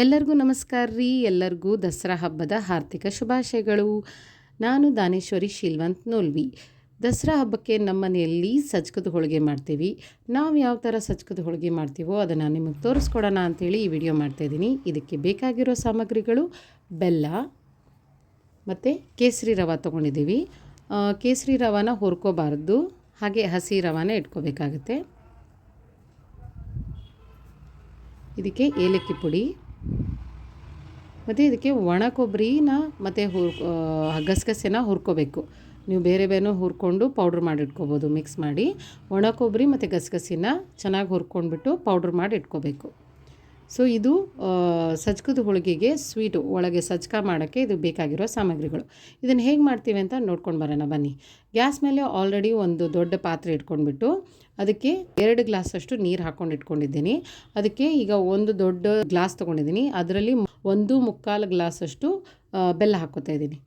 ಎಲ್ಲರಿಗೂ ನಮಸ್ಕಾರ ರೀ, ಎಲ್ಲರಿಗೂ ದಸರಾ ಹಬ್ಬದ ಹಾರ್ದಿಕ ಶುಭಾಶಯಗಳು. ನಾನು ದಾನೇಶ್ವರಿ ಶೀಲ್ವಂತ್ ನೋಲ್ವಿ. ದಸರಾ ಹಬ್ಬಕ್ಕೆ ನಮ್ಮ ಮನೆಯಲ್ಲಿ ಸಜ್ಕದ ಹೋಳಿಗೆ ಮಾಡ್ತೀವಿ. ನಾವು ಯಾವ ಥರ ಸಜ್ಕದ ಹೋಳಿಗೆ ಮಾಡ್ತೀವೋ ಅದನ್ನು ನಿಮಗೆ ತೋರಿಸ್ಕೊಡೋಣ ಅಂಥೇಳಿ ಈ ವಿಡಿಯೋ ಮಾಡ್ತಾಯಿದ್ದೀನಿ ಇದಕ್ಕೆ ಬೇಕಾಗಿರೋ ಸಾಮಗ್ರಿಗಳು ಬೆಲ್ಲ ಮತ್ತು ಕೇಸರಿ ರವ ತೊಗೊಂಡಿದ್ದೀವಿ. ಕೇಸರಿ ರವಾನ ಹುರ್ಕೋಬಾರ್ದು. ಹಾಗೆ ಹಸಿ ರವಾನ ಇಟ್ಕೋಬೇಕಾಗುತ್ತೆ. ಇದಕ್ಕೆ ಏಲಕ್ಕಿ ಪುಡಿ. ಮತ್ತು ಇದಕ್ಕೆ ಒಣ ಕೊಬ್ಬರಿನ ಮತ್ತು ಹುರ್ ಗಸಗಸೆನ ಹುರ್ಕೋಬೇಕು. ನೀವು ಬೇರೆ ಬೇರೆ ಹುರ್ಕೊಂಡು ಪೌಡ್ರ್ ಮಾಡಿ ಇಟ್ಕೋಬೋದು. ಮಿಕ್ಸ್ ಮಾಡಿ ಒಣ ಕೊಬ್ಬರಿ ಮತ್ತು ಗಸಗಸೆನ ಚೆನ್ನಾಗಿ ಹುರ್ಕೊಂಡ್ಬಿಟ್ಟು ಪೌಡ್ರ್ ಮಾಡಿ ಇಟ್ಕೋಬೇಕು. ಸೊ ಇದು ಸಜ್ಕದ ಹೋಳಿಗೆಗೆ ಸ್ವೀಟು ಒಳಗೆ ಸಜ್ಕ ಮಾಡೋಕ್ಕೆ ಇದು ಬೇಕಾಗಿರೋ ಸಾಮಗ್ರಿಗಳು. ಇದನ್ನು ಹೇಗೆ ಮಾಡ್ತೀವಿ ಅಂತ ನೋಡ್ಕೊಂಡು ಬರೋಣ, ಬನ್ನಿ. ಗ್ಯಾಸ್ ಮೇಲೆ ಆಲ್ರೆಡಿ ಒಂದು ದೊಡ್ಡ ಪಾತ್ರೆ ಇಟ್ಕೊಂಡ್ಬಿಟ್ಟು, ಅದಕ್ಕೆ ಎರಡು ಗ್ಲಾಸಷ್ಟು ನೀರು ಹಾಕ್ಕೊಂಡು ಇಟ್ಕೊಂಡಿದ್ದೀನಿ. ಅದಕ್ಕೆ ಈಗ ಒಂದು ದೊಡ್ಡ ಗ್ಲಾಸ್ ತೊಗೊಂಡಿದ್ದೀನಿ. ಅದರಲ್ಲಿ ಒಂದು ಮುಕ್ಕಾಲು ಗ್ಲಾಸಷ್ಟು ಬೆಲ್ಲ ಹಾಕ್ಕೋತಾ ಇದ್ದೀನಿ.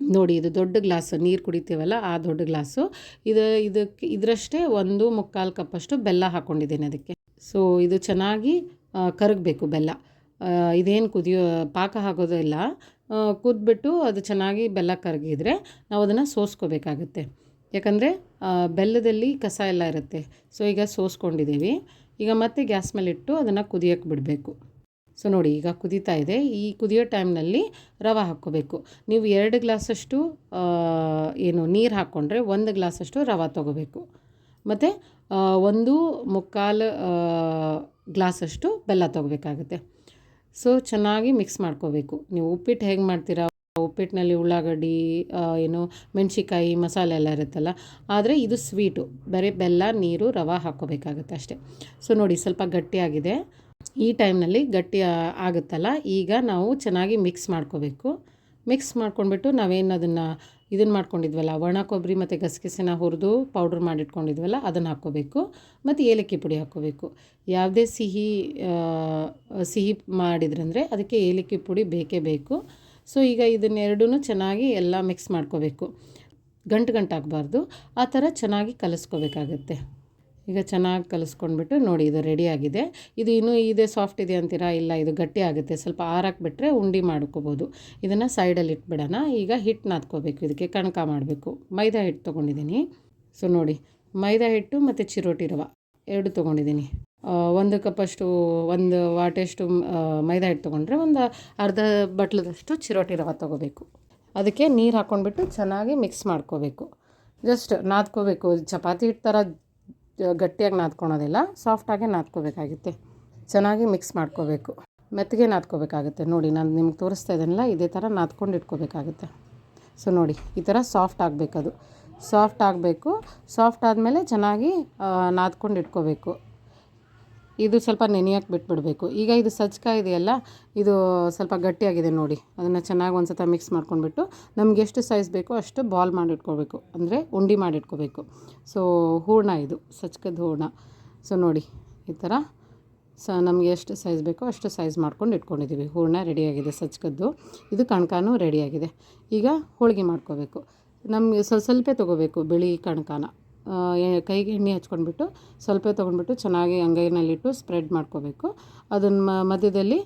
ನೋಡಿ, ಇದು ದೊಡ್ಡ ಗ್ಲಾಸ್, ನೀರು ಕುಡಿತೀವಲ್ಲ, ಆ ದೊಡ್ಡ ಗ್ಲಾಸು. ಇದು, ಇದಕ್ಕೆ, ಇದರಷ್ಟೇ ಒಂದು ಮುಕ್ಕಾಲು ಕಪ್ಪಷ್ಟು ಬೆಲ್ಲ ಹಾಕ್ಕೊಂಡಿದ್ದೀನಿ ಅದಕ್ಕೆ. ಸೊ ಇದು ಚೆನ್ನಾಗಿ ಕರಗಬೇಕು ಬೆಲ್ಲ. ಇದೇನು ಕುದಿಯೋ, ಪಾಕ ಆಗೋದಿಲ್ಲ ಕುದ್ಬಿಟ್ಟು ಅದು ಚೆನ್ನಾಗಿ ಬೆಲ್ಲ ಕರಗಿದ್ರೆ ನಾವು ಅದನ್ನು ಸೋಸ್ಕೋಬೇಕಾಗುತ್ತೆ. ಯಾಕಂದರೆ ಬೆಲ್ಲದಲ್ಲಿ ಕಸ ಎಲ್ಲ ಇರುತ್ತೆ. ಸೊ, ಈಗ ಸೋಸ್ಕೊಂಡಿದ್ದೀವಿ. ಈಗ ಮತ್ತೆ ಗ್ಯಾಸ್ ಮೇಲೆ ಇಟ್ಟು ಅದನ್ನು ಕುದಿಯೋಕ್ಕೆ ಬಿಡಬೇಕು. ಸೊ, ನೋಡಿ, ಈಗ ಕುದೀತಾ ಇದೆ. ಈ ಕುದಿಯೋ ಟೈಮ್ನಲ್ಲಿ ರವೆ ಹಾಕ್ಕೋಬೇಕು. ನೀವು ಎರಡು ಗ್ಲಾಸಷ್ಟು ಏನು ನೀರು ಹಾಕ್ಕೊಂಡ್ರೆ ಒಂದು ಗ್ಲಾಸಷ್ಟು ರವೆ ತೊಗೋಬೇಕು. ಮತ್ತು ಒಂದು ಮುಕ್ಕಾಲು ಗ್ಲಾಸಷ್ಟು ಬೆಲ್ಲ ತೊಗೋಬೇಕಾಗುತ್ತೆ. ಸೊ, ಚೆನ್ನಾಗಿ ಮಿಕ್ಸ್ ಮಾಡ್ಕೋಬೇಕು. ನೀವು ಉಪ್ಪಿಟ್ಟು ಹೇಗೆ ಮಾಡ್ತೀರಾ? ಉಪ್ಪಿಟ್ಟಿನಲ್ಲಿ ಉಳ್ಳಾಗಡ್ಡಿ ಏನು ಮೆಣಸಿಕಾಯಿ ಮಸಾಲೆ ಎಲ್ಲ ಇರುತ್ತಲ್ಲ, ಆದರೆ ಇದು ಸ್ವೀಟು ಬರೀ ಬೆಲ್ಲ, ನೀರು, ರವೆ ಹಾಕ್ಕೋಬೇಕಾಗುತ್ತೆ ಅಷ್ಟೇ. ಸೊ, ನೋಡಿ, ಸ್ವಲ್ಪ ಗಟ್ಟಿಯಾಗಿದೆ. ಈ ಟೈಮ್ನಲ್ಲಿ ಗಟ್ಟಿ ಆಗುತ್ತಲ್ಲ, ಈಗ ನಾವು ಚೆನ್ನಾಗಿ ಮಿಕ್ಸ್ ಮಾಡ್ಕೋಬೇಕು. ಮಿಕ್ಸ್ ಮಾಡ್ಕೊಂಡ್ಬಿಟ್ಟು ನಾವೇನು ಅದನ್ನು ಇದನ್ನು ಮಾಡ್ಕೊಂಡಿದ್ವಲ್ಲ, ಒಣ ಕೊಬ್ಬರಿ ಮತ್ತು ಗಸಗಸೆನ ಹುರಿದು ಪೌಡ್ರ್ ಮಾಡಿಟ್ಕೊಂಡಿದ್ವಲ್ಲ, ಅದನ್ನು ಹಾಕ್ಕೋಬೇಕು. ಮತ್ತು ಏಲಕ್ಕಿ ಪುಡಿ ಹಾಕ್ಕೋಬೇಕು. ಯಾವುದೇ ಸಿಹಿ ಸಿಹಿ ಮಾಡಿದ್ರಂದರೆ ಅದಕ್ಕೆ ಏಲಕ್ಕಿ ಪುಡಿ ಬೇಕೇ ಬೇಕು. ಸೊ ಈಗ ಇದನ್ನೆರಡೂ ಚೆನ್ನಾಗಿ ಎಲ್ಲ ಮಿಕ್ಸ್ ಮಾಡ್ಕೋಬೇಕು. ಗಂಟು ಗಂಟಾಗಬಾರ್ದು. ಆ ಥರ ಚೆನ್ನಾಗಿ ಕಲಿಸ್ಕೋಬೇಕಾಗತ್ತೆ. ಈಗ ಚೆನ್ನಾಗಿ ಕಲಿಸ್ಕೊಂಡ್ಬಿಟ್ಟು ನೋಡಿ ಇದು ರೆಡಿಯಾಗಿದೆ ಇದು ಇನ್ನೂ ಇದೆ ಸಾಫ್ಟ್ ಇದೆ ಅಂತೀರಾ? ಇಲ್ಲ, ಇದು ಗಟ್ಟಿ ಆಗುತ್ತೆ. ಸ್ವಲ್ಪ ಆರಾಕ್ಬಿಟ್ರೆ ಉಂಡೆ ಮಾಡ್ಕೋಬೋದು. ಇದನ್ನು ಸೈಡಲ್ಲಿ ಇಟ್ಬಿಡೋಣ. ಈಗ ಹಿಟ್ಟು ನಾದ್ಕೋಬೇಕು. ಇದಕ್ಕೆ ಕಣಕ ಮಾಡಬೇಕು. ಮೈದಾ ಹಿಟ್ಟು ತೊಗೊಂಡಿದ್ದೀನಿ. ಸೊ ನೋಡಿ. ಮೈದಾ ಹಿಟ್ಟು ಮತ್ತು ಚಿರೋಟಿ ರವ. ಎರಡು ತೊಗೊಂಡಿದ್ದೀನಿ. ಒಂದು ಕಪ್ಪಷ್ಟು ಒಂದು ವಾಟೆಷ್ಟು ಮೈದಾ ಹಿಟ್ಟು ತೊಗೊಂಡ್ರೆ ಒಂದು ಅರ್ಧ ಬಟ್ಲದಷ್ಟು ಚಿರೋಟಿ ರವ ತೊಗೋಬೇಕು. ಅದಕ್ಕೆ ನೀರು ಹಾಕ್ಕೊಂಡ್ಬಿಟ್ಟು ಚೆನ್ನಾಗಿ ಮಿಕ್ಸ್ ಮಾಡ್ಕೋಬೇಕು. ಜಸ್ಟ್ ನಾದ್ಕೋಬೇಕು. ಚಪಾತಿ ಹಿಟ್ಟು ಥರ ಗಟ್ಟಿಯಾಗಿ ನಾದ್ಕೊಳೋದಿಲ್ಲ, ಸಾಫ್ಟಾಗೆ ನಾದ್ಕೋಬೇಕಾಗುತ್ತೆ. ಚೆನ್ನಾಗಿ ಮಿಕ್ಸ್ ಮಾಡ್ಕೋಬೇಕು. ಮೆತ್ತಗೆ ನಾದ್ಕೋಬೇಕಾಗುತ್ತೆ. ನೋಡಿ, ನಾನು ನಿಮ್ಗೆ ತೋರಿಸ್ತಾ ಇದ್ದೀನಲ್ಲ, ಇದೇ ಥರ ನಾದ್ಕೊಂಡು ಇಟ್ಕೋಬೇಕಾಗುತ್ತೆ. ಸೊ ನೋಡಿ, ಈ ಥರ ಸಾಫ್ಟ್ ಆಗಬೇಕದು. ಸಾಫ್ಟ್ ಆಗಬೇಕು. ಸಾಫ್ಟ್ ಆದಮೇಲೆ ಚೆನ್ನಾಗಿ ನಾದ್ಕೊಂಡು ಇಟ್ಕೋಬೇಕು. ಇದು ಸ್ವಲ್ಪ ನೆನೆಯೋಕೆ ಬಿಟ್ಬಿಡಬೇಕು. ಈಗ ಇದು ಸಜ್ಕ ಇದೆಯಲ್ಲ, ಇದು ಸ್ವಲ್ಪ ಗಟ್ಟಿಯಾಗಿದೆ ನೋಡಿ. ಅದನ್ನು ಚೆನ್ನಾಗಿ ಒಂದು ಸತ ಮಿಕ್ಸ್ ಮಾಡ್ಕೊಂಡ್ಬಿಟ್ಟು ನಮ್ಗೆ ಎಷ್ಟು ಸೈಜ್ ಬೇಕೋ ಅಷ್ಟು ಬಾಲ್ ಮಾಡಿಟ್ಕೋಬೇಕು. ಅಂದರೆ ಉಂಡೆ ಮಾಡಿಟ್ಕೋಬೇಕು. ಸೊ ಹೂರ್ಣ ಇದು, ಸಜ್ಕದ ಹೂರ್ಣ. ಸೊ ನೋಡಿ, ಈ ಥರ ಸ ನಮಗೆ ಎಷ್ಟು ಸೈಜ್ ಬೇಕೋ ಅಷ್ಟು ಸೈಜ್ ಮಾಡ್ಕೊಂಡು ಇಟ್ಕೊಂಡಿದ್ದೀವಿ ಹೂರ್ಣ ರೆಡಿಯಾಗಿದೆ ಸಜ್ಕದ್ದು. ಇದು ಕಣ್ಕಾನು ರೆಡಿಯಾಗಿದೆ ಈಗ ಹೋಳಿಗೆ ಮಾಡ್ಕೋಬೇಕು. ನಮಗೆ ಸ್ವಲ್ಪ, ಸ್ವಲ್ಪೇ ತೊಗೋಬೇಕು, ಬಿಳಿ ಕಣ್ಕಾನ. ಕೈಗೆ ಎಣ್ಣೆ ಹಚ್ಕೊಂಡ್ಬಿಟ್ಟು ಸ್ವಲ್ಪ ತೊಗೊಂಡ್ಬಿಟ್ಟು ಚೆನ್ನಾಗಿ ಅಂಗೈನಲ್ಲಿಟ್ಟು ಸ್ಪ್ರೆಡ್ ಮಾಡ್ಕೋಬೇಕು. ಅದನ್ನು ಮಧ್ಯದಲ್ಲಿ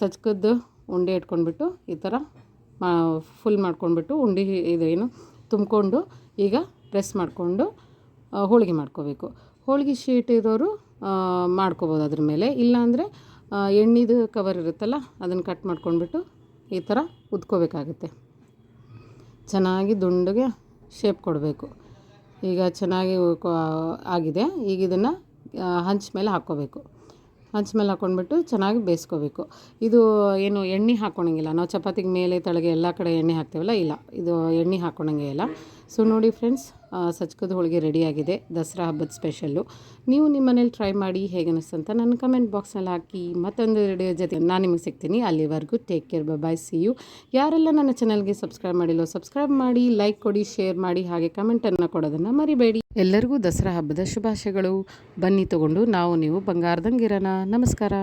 ಸಜ್ಕದ್ದು ಉಂಡೆ ಇಟ್ಕೊಂಡ್ಬಿಟ್ಟು ಈ ಥರ ಫುಲ್ ಮಾಡ್ಕೊಂಡ್ಬಿಟ್ಟು ಉಂಡೆ ಇದೇನು ತುಂಬಿಕೊಂಡು ಈಗ ಪ್ರೆಸ್ ಮಾಡಿಕೊಂಡು ಹೋಳಿಗೆ ಮಾಡ್ಕೋಬೇಕು. ಹೋಳಿಗೆ ಶೀಟ್ ಇರೋರು ಮಾಡ್ಕೋಬೋದು ಅದ್ರ ಮೇಲೆ. ಇಲ್ಲಾಂದರೆ ಎಣ್ಣೆದು ಕವರ್ ಇರುತ್ತಲ್ಲ, ಅದನ್ನು ಕಟ್ ಮಾಡ್ಕೊಂಡ್ಬಿಟ್ಟು ಈ ಥರ ಉದ್ಕೋಬೇಕಾಗುತ್ತೆ. ಚೆನ್ನಾಗಿ ದುಂಡಗೆ ಶೇಪ್ ಕೊಡಬೇಕು. ಈಗ ಚೆನ್ನಾಗಿ ಆಗಿದೆ. ಈಗ ಇದನ್ನು ಹಂಚ ಮೇಲೆ ಹಾಕ್ಕೋಬೇಕು. ಹಂಚ ಮೇಲೆ ಹಾಕ್ಕೊಂಡ್ಬಿಟ್ಟು ಚೆನ್ನಾಗಿ ಬೇಯಿಸ್ಕೋಬೇಕು. ಇದು ಏನು ಎಣ್ಣೆ ಹಾಕ್ಕೊಳಂಗಿಲ್ಲ ನಾವು ಚಪಾತಿಗೆ ಮೇಲೆ, ತಳಗೆ ಎಲ್ಲ ಕಡೆ ಎಣ್ಣೆ ಹಾಕ್ತೇವಲ್ಲ? ಇಲ್ಲ. ಇದು ಎಣ್ಣೆ ಹಾಕ್ಕೊಳಂಗೆ ಇಲ್ಲ. ಸೊ ನೋಡಿ ಫ್ರೆಂಡ್ಸ್ ಸಜ್ಕದ ಹೋಳಿಗೆ ರೆಡಿಯಾಗಿದೆ ದಸರಾ ಹಬ್ಬದ ಸ್ಪೆಷಲ್ಲು ನೀವು ನಿಮ್ಮ ಮನೇಲಿ ಟ್ರೈ ಮಾಡಿ ಹೇಗೆ ಅಂತ ನನ್ನ ಕಮೆಂಟ್ ಬಾಕ್ಸ್ನಲ್ಲಿ ಹಾಕಿ ಮತ್ತೊಂದು ರೆಡಿಯೋ ಜೊತೆ ನಾನು ನಿಮಗೆ ಸಿಗ್ತೀನಿ. ಅಲ್ಲಿವರೆಗೂ take care bye see you ಯಾರೆಲ್ಲ ನನ್ನ ಚಾನಲ್ಗೆ ಸಬ್ಸ್ಕ್ರೈಬ್ ಮಾಡಿಲ್ಲೋ ಸಬ್ಸ್ಕ್ರೈಬ್ ಮಾಡಿ ಲೈಕ್ ಕೊಡಿ ಶೇರ್ ಮಾಡಿ, ಹಾಗೆ ಕಮೆಂಟನ್ನು ಕೊಡೋದನ್ನು ಮರಿಬೇಡಿ. ಎಲ್ಲರಿಗೂ ದಸರಾ ಹಬ್ಬದ ಶುಭಾಶಯಗಳು. ಬನ್ನಿ ತಗೊಂಡು ನಾವು ನೀವು ಬಂಗಾರದಂಗಿರೋಣ ನಮಸ್ಕಾರ.